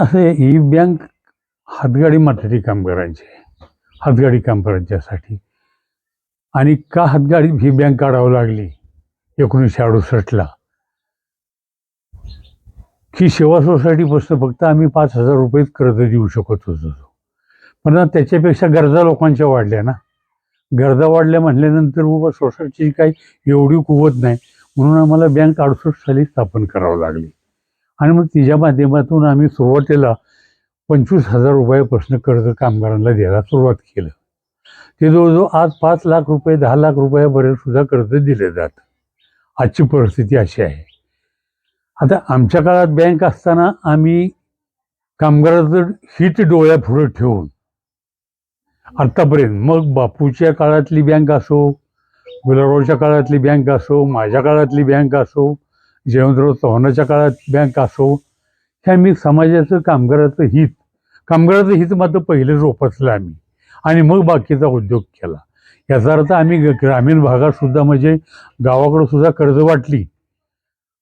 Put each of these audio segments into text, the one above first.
असे ही बँक हातगाडी माथाडी काम आहे. हातगाडी काम करायच्यासाठी. आणि का हातगाडी ही बँक काढावं लागली? एकोणीसशे अडुसष्टला ही सेवा सोसायटीपासून फक्त आम्ही पाच हजार रुपयेच कर्ज देऊ शकत होतो. पण त्याच्यापेक्षा गरजा लोकांच्या वाढल्या ना. गरजा वाढल्या म्हटल्यानंतर बाबा सोसायटीची काही एवढी कुवत नाही. म्हणून आम्हाला बँक अडुसष्ट साली स्थापन करावं लागली. आणि मग तिच्या माध्यमातून आम्ही सुरुवातीला पंचवीस हजार रुपयापासून कर्ज कामगारांना द्यायला सुरुवात केलं. ते जवळजवळ आज पाच लाख रुपये दहा लाख रुपयापर्यंत सुद्धा कर्ज दिले जात आजची परिस्थिती अशी आहे. आता आमच्या काळात बँक असताना आम्ही कामगाराचं हित डोळ्यापुढे ठेवून आत्तापर्यंत मग बापूच्या काळातली बँक असो गुलाबरावच्या काळातली बँक असो माझ्या काळातली बँक असो जयवंतराव चव्हाणाच्या काळात बँक असो ह्या मी समाजाचं कामगाराचं हित. कामगाराचं हित मात्र पहिलं जोपासलं आम्ही. आणि मग बाकीचा उद्योग केला. याचा अर्थ आम्ही ग- ग्रामीण भागातसुद्धा म्हणजे गावाकडं सुद्धा कर्ज वाटली.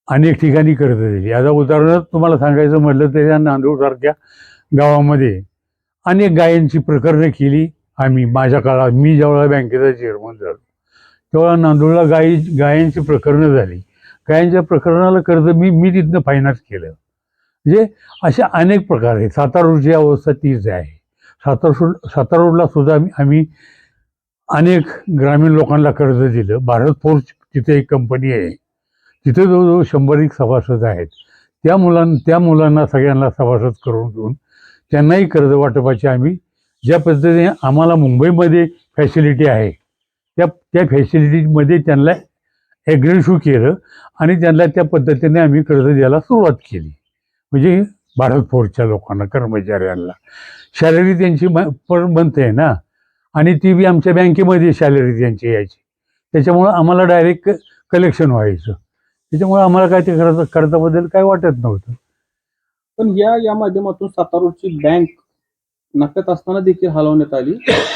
अनेक ठिकाणी कर्ज दिली. याचा उदाहरणच तुम्हाला सांगायचं म्हटलं तर या नांदूरसारख्या गावामध्ये अनेक गायांची प्रकरणं केली आम्ही. माझ्या काळात मी ज्यावेळेला बँकेचा चेअरमन झालो तेव्हा नांदूरला गायी गायांची प्रकरणं झाली. गायांच्या प्रकरणाला कर्ज मी मी तिथनं फायनान्स केलं. म्हणजे अशा अनेक प्रकार आहेत. सातारूडची अवस्था तीच आहे. सातारूड सातारा रोडला सुद्धा आम्ही आम्ही अनेक ग्रामीण लोकांना कर्ज दिलं. भारत फोर्स तिथे एक कंपनी आहे. तिथे जवळजवळ शंभर एक सभासद आहेत. त्या मुलां त्या मुलांना सगळ्यांना सभासद करून घेऊन त्यांनाही कर्ज वाटपाची आम्ही ज्या पद्धतीने आम्हाला मुंबईमध्ये फॅसिलिटी आहे त्या त्या फॅसिलिटीमध्ये त्यांना ॲग्रेशिव्ह केलं आणि त्यांना त्या पद्धतीने आम्ही कर्ज द्यायला सुरुवात केली. म्हणजे भारत फोर्सच्या लोकांना कर्मचाऱ्यांना. सॅलरी त्यांची म पण बनते ना. आणि ती बी आमच्या बँकेमध्ये सॅलरी त्यांची यायची. त्याच्यामुळं आम्हाला डायरेक्ट कलेक्शन व्हायचं. त्याच्यामुळे आम्हाला काय ते खर्च खर्चाबद्दल काय वाटत नव्हतं. पण या या माध्यमातून सातारूची बँक नफ्यात असताना देखील हलवण्यात आली.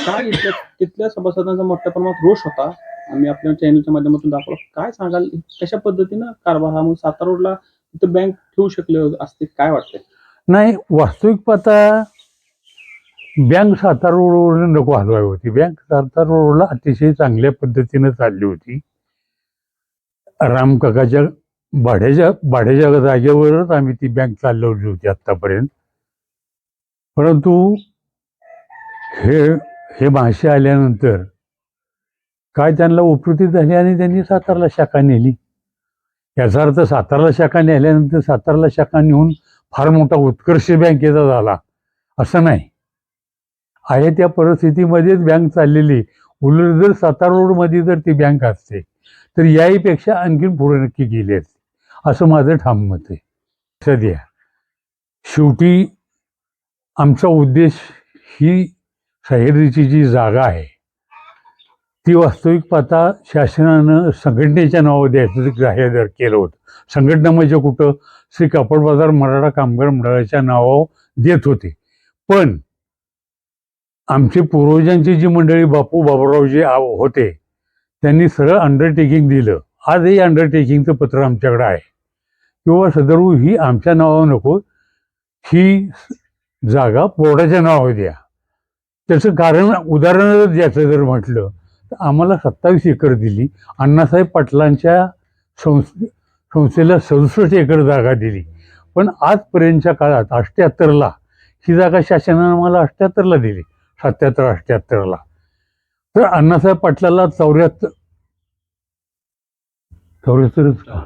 काय इथल्या तिथल्या सभासदांचा मोठ्या प्रमाणात रोष होता? आम्ही आपल्या चॅनलच्या माध्यमातून दाखवलं. काय सांगाल? कशा पद्धतीनं कारभार हा मग सातारा रोडला तिथं बँक ठेवू शकले असते? काय वाटतंय? नाही वास्तविक पाहता बँक सातारा रोडवर नको हलवाय होती. बँक सातारा रोडला अतिशय चांगल्या पद्धतीनं चालली होती. रामकाकाच्या भाड्याच्या भाड्याच्या जागेवरच आम्ही ती बँक चालवली होती आत्तापर्यंत. परंतु हे हे भाषे आल्यानंतर काय त्यांना उपकृती झाली आणि त्यांनी सातारला शाखा नेली. याचा अर्थ सातारला शाखा नेल्यानंतर सातारला शाखा नेऊन फार मोठा उत्कर्ष बँकेचा झाला. असं नाही. आहे त्या परिस्थितीमध्येच बँक चाललेली. उलट जर सातारा रोडमध्ये जर ती बँक असते तर याहीपेक्षा आणखीन पुढे नक्की गेली असते. असं माझं ठाम मत आहे. सध्या शेवटी आमचा उद्देश ही सह्याद्रीची जी जागा आहे ती वास्तविक पाहता शासनानं संघटनेच्या नावावर द्यायचं ग्राह्य दर केलं होतं. संघटना म्हणजे कुठं? श्री कापड बाजार मराठा कामगार मंडळाच्या नावावर देत होते. पण आमचे पूर्वजांची जी मंडळी बापू बाबूरावजी आव होते त्यांनी सरळ अंडरटेकिंग दिलं. आजही अंडरटेकिंगचं पत्र आमच्याकडे आहे. किंवा सदरू ही आमच्या नावावर नको ही जागा बोर्डाच्या नावावर द्या. त्याचं कारण उदाहरण द्यायचं जर म्हटलं तर आम्हाला सत्तावीस एकर दिली. अण्णासाहेब पाटलांच्या संस्थे संस्थेला सदुसष्ट एकर जागा दिली. पण आजपर्यंतच्या काळात अष्ट्याहत्तरला ही जागा शासनानं आम्हाला अठ्ठ्याहत्तरला दिली. सत्याहत्तर अष्ट्याहत्तरला तर अण्णासाहेब पाटलाला चौऱ्याहत्तर चौऱ्याहत्तरच का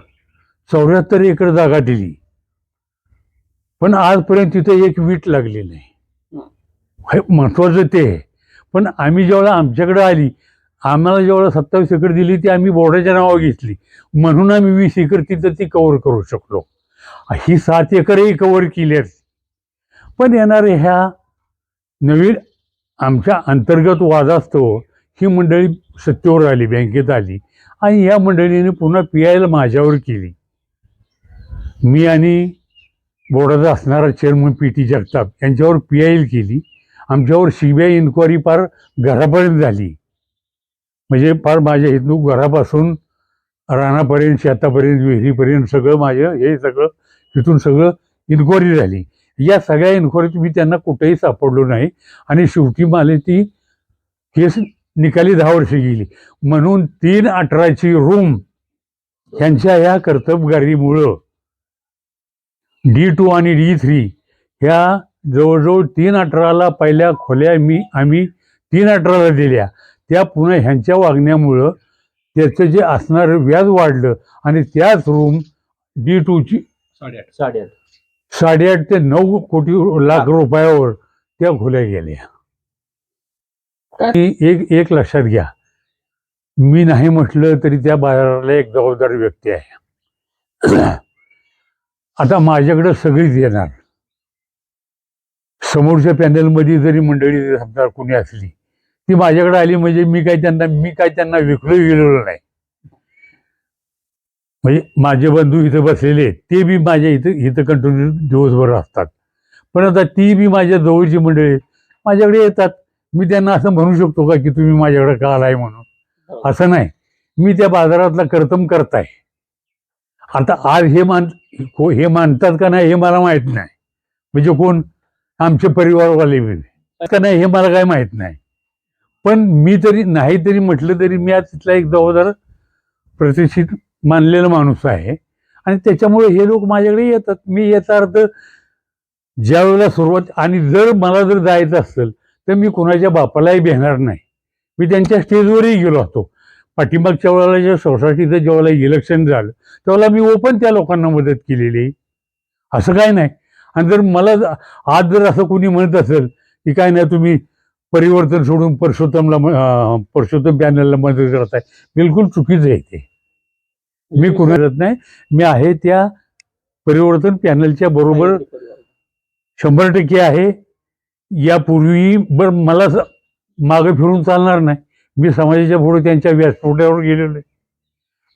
चौऱ्याहत्तर एकर जागा दिली. पण आजपर्यंत तिथे एक वीट लागली नाही. महत्वाचं ते. आहे पण आम्ही जेवढा आमच्याकडे आली आम्हाला जेवढं सत्तावीस एकर दिली ती आम्ही बोर्डाच्या नावावर घेतली. म्हणून आम्ही वीस एकर तिथं ती कव्हर करू शकलो. ही सात एकरही कव्हर केली असते पण येणाऱ्या ह्या नवीन आमच्या अंतर्गत वादास्तव ही मंडळी सत्तेवर आली बँकेत आली. आणि या मंडळीने पुन्हा पी आयला माझ्यावर केली. मी आणि बोर्डाचा असणारा चेअरमन पी टी जगताप यांच्यावर पी आय केली. आमच्यावर सी बी आय इन्क्वायरी फार घरापर्यंत झाली. म्हणजे फार माझ्या हिंदू घरापासून रानापर्यंत शेतापर्यंत विहिरीपर्यंत सगळं माझं हे सगळं तिथून सगळं इन्क्वायरी झाली. या सगळ्या इन्क्वायरीत मी त्यांना कुठेही सापडलो नाही. आणि शेवटी मला ती केस निकाली दहा वर्ष गेली. म्हणून तीन अठराची रूम ह्यांच्या ह्या कर्तबगारीमुळं डी टू आणि डी थ्री ह्या जवळजवळ तीन अठराला पहिल्या खोल्या मी आम्ही तीन अठराला दिल्या. त्या पुन्हा ह्यांच्या वागण्यामुळं त्याचं जे असणारं व्याज वाढलं आणि त्याच रूम डी टूची साडेआठ. साडेआठ. साडेआठ ते नऊ कोटी लाख रुपयावर त्या खोल्या गेल्या. एक एक लक्षात घ्या. मी नाही म्हटलं तरी त्या बाजाराला एक जबाबदार व्यक्ती आहे. आता माझ्याकडे सगळीच येणार. समोरच्या पॅनलमध्ये जरी मंडळी समजा कोणी असली ती माझ्याकडे आली म्हणजे मी काय त्यांना मी काय त्यांना विकलो गेलेलो नाही. म्हणजे माझे बंधू इथं बसलेले ते बी माझ्या इथं इथं कंटिन्यू दिवसभर असतात. पण आता ती बी माझ्या जवळची मंडळी माझ्याकडे येतात. मी त्यांना असं म्हणू शकतो का की तुम्ही माझ्याकडे का आलाय म्हणून? असं नाही. मी त्या बाजारातला कर्तम करताय. आता आज हे मान को- हे मानतात का नाही हे मला माहीत नाही. म्हणजे कोण? आमचे परिवारवाले बी. का नाही हे मला काय माहीत नाही. पण मी तरी नाही तरी म्हटलं तरी मी आज तिथला एक जबाबदार प्रतिष्ठित मानलेला माणूस आहे. आणि त्याच्यामुळे हे लोक माझ्याकडे येतात. मी याचा अर्थ ज्या वेळेला सुरुवात आणि जर मला जर जायचं असेल तर मी कोणाच्या बापालाही भेटणार नाही. मी त्यांच्या स्टेजवरही गेलो होतो. पाठीमागच्या वेळेला ज्या सोसायटीचं ज्यावेळेला इलेक्शन झालं त्यावेळेला मी ओपन त्या लोकांना मदत केलेली. असं काय नाही. आणि जर मला आज जर असं कोणी म्हणत असेल की काय नाही तुम्ही परिवर्तन सोडून परशोत्तमला परशोत्तम पॅनलला मदत करताय बिलकुल चुकीचं आहे ते. मी कुणाला नाही. मी आहे त्या परिवर्तन पॅनलच्या बरोबर शंभर टक्के आहे. यापूर्वी बर मला मागं फिरून चालणार नाही. मी समाजाच्या पुढे त्यांच्या व्यासपीठावर गेलेलो आहे.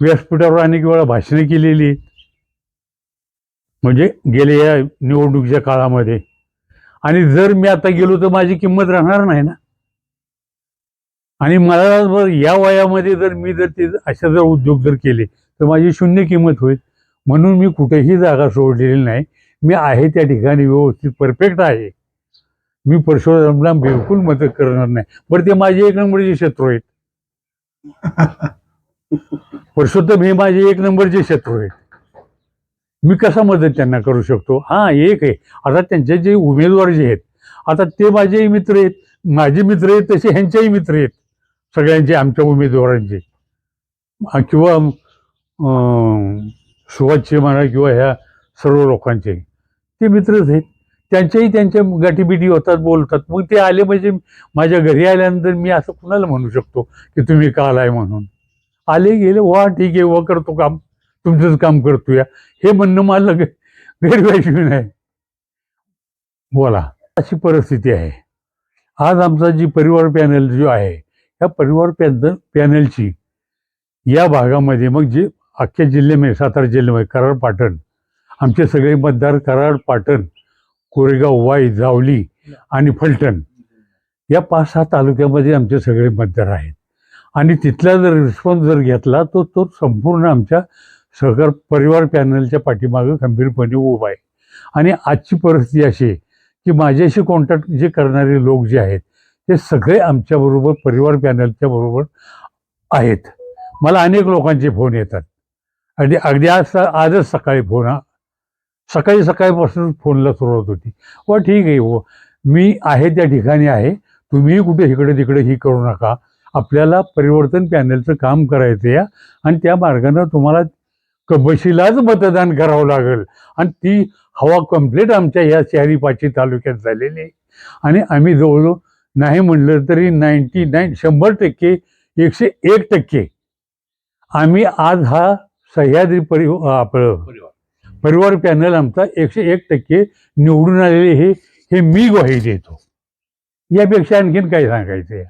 व्यासपीठावर अनेक वेळा भाषणे केलेली आहेत. म्हणजे गेल्या या निवडणुकीच्या काळामध्ये आणि जर मी आता गेलो तर माझी किंमत राहणार नाही ना? आणि मला या वयामध्ये जर मी जर ते अशा जर उद्योग जर केले तर माझी शून्य किंमत होईल. म्हणून मी कुठेही जागा सोडलेली नाही. मी आहे त्या ठिकाणी व्यवस्थित परफेक्ट आहे. मी परशुरामला बिलकुल मदत करणार नाही. बरं ते माझे एक नंबरचे शत्रू आहेत. परशोत्तम हे माझे एक नंबरचे शत्रू आहेत. मी कसा मदत त्यांना करू शकतो? हा एक आहे. आता त्यांचे जे उमेदवार जे आहेत आता ते माझेही मित्र आहेत माझे मित्र आहेत तसे ह्यांचेही मित्र आहेत. सगळ्यांचे आमच्या उमेदवारांचे. किंवा अं, म्हणा किंवा ह्या सर्व लोकांचे. ते मित्रच आहेत. त्यांच्याही त्यांच्या गाठीबिटी होतात बोलतात. मग ते आले म्हणजे माझ्या घरी आल्यानंतर मी असं कुणाला म्हणू शकतो की तुम्ही का आलाय म्हणून? आले गेले वा ठीक आहे वा करतो काम. तुमचंच काम करतो या हे म्हणणं मला ग- नाही. बोला. अशी परिस्थिती आहे. आज आमचा जी परिवार पॅनल जो आहे या परिवार पॅनल पॅनलची या भागामध्ये मग जे अख्ख्या जिल्ह्यामध्ये म्हणजे सातारा जिल्ह्यामध्ये कराड पाटण आमचे सगळे मतदार कराड पाटण कोरेगाव वाई जावली आणि फलटण या पाच सहा तालुक्यामध्ये आमचे सगळे मतदार आहेत. आणि तिथला जर रिस्पॉन्स जर घेतला तो तो संपूर्ण आमच्या सहकार परिवार पॅनलच्या पाठीमागं खंबीरपणे उभा आहे. आणि आजची परिस्थिती अशी आहे की माझ्याशी कॉन्टॅक्ट जे करणारे लोक जे आहेत ते सगळे आमच्याबरोबर परिवार पॅनलच्या बरोबर आहेत. मला अनेक लोकांचे फोन येतात. आणि अगदी आज आजच सकाळी फोन हा. सकाळी सकाळीपासून फोनला सुरुवात होती. व ठीक आहे व मी आहे त्या ठिकाणी आहे. तुम्हीही कुठे इकडे तिकडे ही करू नका. आपल्याला परिवर्तन पॅनलचं काम करायचं या आणि त्या मार्गानं तुम्हाला कबशीलाच मतदान करावं लागेल. आणि ती हवा कंप्लीट आमच्या ह्या चारी पाचही तालुक्यात झालेली आहे. आणि आम्ही जवळजवळ नाही म्हणलं तरी नाईन्टी नाईन शंभर टक्के एकशे एक टक्के. आम्ही आज हा सह्याद्री परि आपलं परिवार. पॅनल आमचा एकशे एक टक्के निवडून आलेले हे हे मी ग्वाही देतो. यापेक्षा आणखीन काय सांगायचं